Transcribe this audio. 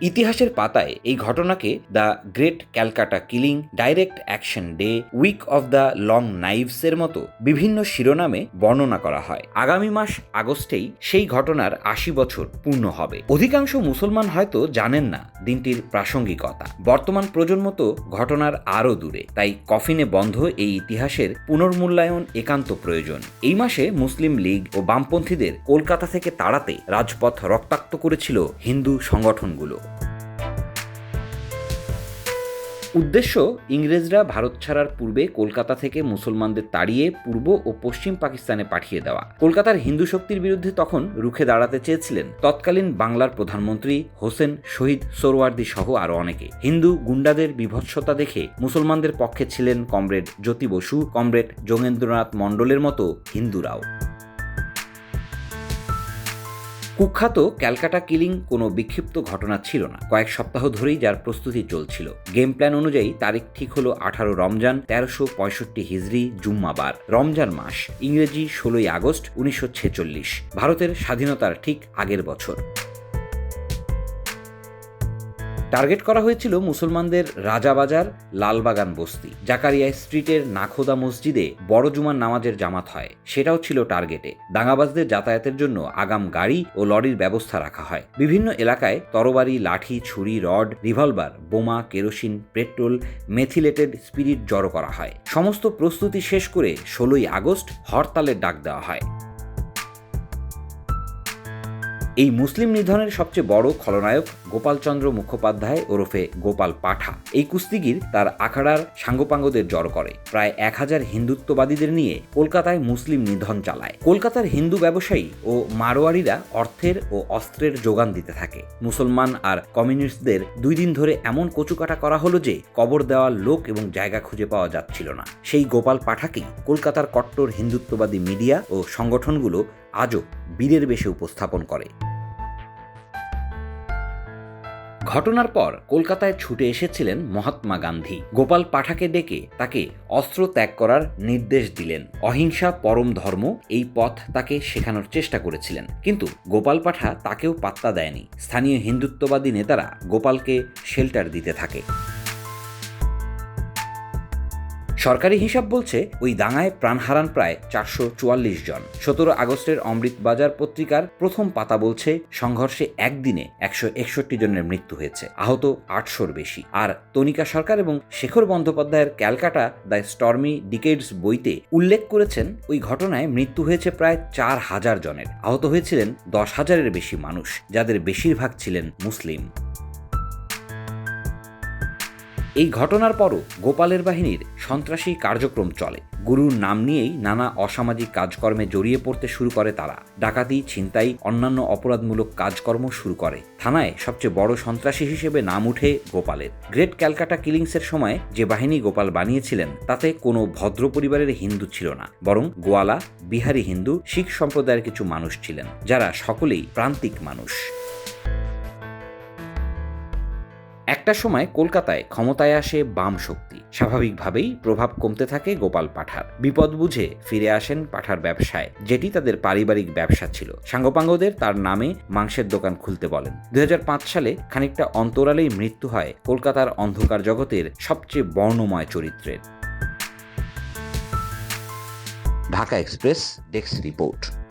ইতিহাসের পাতায় এই ঘটনাকে the great Calcutta killing direct action day, week of the long নাইভসের মতো বিভিন্ন শিরোনামে বর্ণনা করা হয়। আগামী মাস আগস্টেই সেই ঘটনার আশি বছর পূর্ণ হবে। অধিকাংশ মুসলমান হয়তো জানেন না দিনটির প্রাসঙ্গিকতা। বর্তমান প্রজন্ম তো ঘটনার আরও দূরে, তাই কফিনে বন্ধ এই ইতিহাসের পুনর্মূল্যায়ন একান্ত প্রয়োজন। এই মাসে মুসলিম লীগ ও বামপন্থীদের কলকাতা থেকে তাড়াতে রাজপথ রক্তাক্ত করেছিল হিন্দু সংগঠনগুলো। উদ্দেশ্য, ইংরেজরা ভারত ছাড়ার পূর্বে কলকাতা থেকে মুসলমানদের তাড়িয়ে পূর্ব ও পশ্চিম পাকিস্তানে পাঠিয়ে দেওয়া। কলকাতার হিন্দু শক্তির বিরুদ্ধে তখন রুখে দাঁড়াতে চেয়েছিলেন তৎকালীন বাংলার প্রধানমন্ত্রী হোসেন শহীদ সোরওয়ার্দী সহ আরও অনেকে। হিন্দু গুন্ডাদের বিভৎসতা দেখে মুসলমানদের পক্ষে ছিলেন কমরেড জ্যোতি বসু, কমরেড যোগেন্দ্রনাথ মণ্ডলের মতো হিন্দুরাও। কুখ্যাত ক্যালকাটা কিলিং কোনো বিক্ষিপ্ত ঘটনা ছিল না। কয়েক সপ্তাহ ধরেই যার প্রস্তুতি চলছিল। গেম প্ল্যান অনুযায়ী তারিখ ঠিক হলো আঠারো রমজান, তেরোশো পঁয়ষট্টি হিজড়ি জুম্মাবার। রমজান মাস, ইংরেজি ষোলোই আগস্ট, উনিশশো ছেচল্লিশ। ভারতের স্বাধীনতার ঠিক আগের বছর। টার্গেট করা হয়েছিল মুসলমানদের রাজাবাজার লালবাগান বস্তি। জাকারিয়া স্ট্রিটের নাখোদা মসজিদে বড় জুমার নামাজের জামাত হয়। সেটাও ছিল টার্গেটে দাঙ্গাবাজদের যাতায়াতের জন্য আগাম গাড়ি ও লরির ব্যবস্থা রাখা হয়। বিভিন্ন এলাকায় তরবারি, লাঠি, ছুরি, রড রিভলভার বোমা, কেরোসিন, পেট্রোল মেথিলেটেড স্পিরিট জড়ো করা হয়। সমস্ত প্রস্তুতি শেষ করে ষোলোই আগস্ট হরতালের ডাক দেওয়া হয়। এই মুসলিম নিধনের সবচেয়ে বড় খলনায়ক গোপালচন্দ্র মুখোপাধ্যায় ওরফে গোপাল পাঠা। এই কুস্তিগির তার আখাড়ার সাঙ্গপাঙ্গদের জড় করে। প্রায় এক হাজার হিন্দুত্ববাদীদের নিয়ে কলকাতায় মুসলিম নিধন চালায়। কলকাতার হিন্দু ব্যবসায়ী ও মারোয়ারিরা অর্থের ও অস্ত্রের যোগান দিতে থাকে। মুসলমান আর কমিউনিস্টদের দুই দিন ধরে এমন কচুকাটা করা হলো যে কবর দেওয়ার লোক এবং জায়গা খুঁজে পাওয়া যাচ্ছিল না। সেই গোপাল পাঠাকেই কলকাতার কট্টর হিন্দুত্ববাদী মিডিয়া ও সংগঠনগুলো আজও বীরের বেশে উপস্থাপন করে। ঘটনার পর কলকাতায় ছুটে এসেছিলেন মহাত্মা গান্ধী। গোপাল পাঠাকে ডেকে তাকে অস্ত্র ত্যাগ করার নির্দেশ দিলেন। অহিংসা পরম ধর্ম এই পথ তাকে শেখানোর চেষ্টা করেছিলেন। কিন্তু গোপাল পাঠা তাকেও পাত্তা দেয়নি। স্থানীয় হিন্দুত্ববাদী নেতারা গোপালকে শেল্টার দিতে থাকে। সরকারি হিসাব বলছে ওই দাঙ্গায় প্রাণ হারান প্রায় চারশো চুয়াল্লিশ জন। সতেরো আগস্টের অমৃত বাজার পত্রিকার প্রথম পাতা বলছে সংঘর্ষে একদিনে একশো একষট্টি জনের মৃত্যু হয়েছে, আহত আটশোর বেশি। আর তনিকা সরকার এবং শেখর বন্দ্যোপাধ্যায়ের ক্যালকাটা দ্য স্টর্মি ডিকেডস বইতে উল্লেখ করেছেন, ওই ঘটনায় মৃত্যু হয়েছে প্রায় চার হাজার জনের। আহত হয়েছিলেন দশ হাজারের বেশি মানুষ, যাদের বেশিরভাগ ছিলেন মুসলিম। এই ঘটনার পরও গোপালের বাহিনীর সন্ত্রাসী কার্যক্রম চলে। গুরুর নাম নিয়েই নানা অসামাজিক কাজকর্মে জড়িয়ে পড়তে শুরু করে তারা। ডাকাতি, ছিনতাই, অন্যান্য অপরাধমূলক কাজকর্ম শুরু করে। থানায় সবচেয়ে বড় সন্ত্রাসী হিসেবে নাম উঠে গোপালের। গ্রেট ক্যালকাটা কিলিংসের সময় যে বাহিনী গোপাল বানিয়েছিলেন, তাতে কোনো ভদ্র পরিবারের হিন্দু ছিল না। বরং গোয়ালা, বিহারি হিন্দু, শিখ সম্প্রদায়ের কিছু মানুষ ছিলেন, যারা সকলেই প্রান্তিক মানুষ। একটা সময় কলকাতায় ক্ষমতায় আসে বাম শক্তি। স্বাভাবিকভাবেই প্রভাব কমতে থাকে গোপাল পাঠার। বিপদ বুঝে ফিরে আসেন পাঠার ব্যবসায়, যেটি তাদের পারিবারিক ব্যবসা ছিল। সাঙ্গপাঙ্গদের তার নামে মাংসের দোকান খুলতে বলেন। দু হাজার পাঁচ সালে খানিকটা অন্তরালেই মৃত্যু হয় কলকাতার অন্ধকার জগতের সবচেয়ে বর্ণময় চরিত্রের। Dhaka express desk report.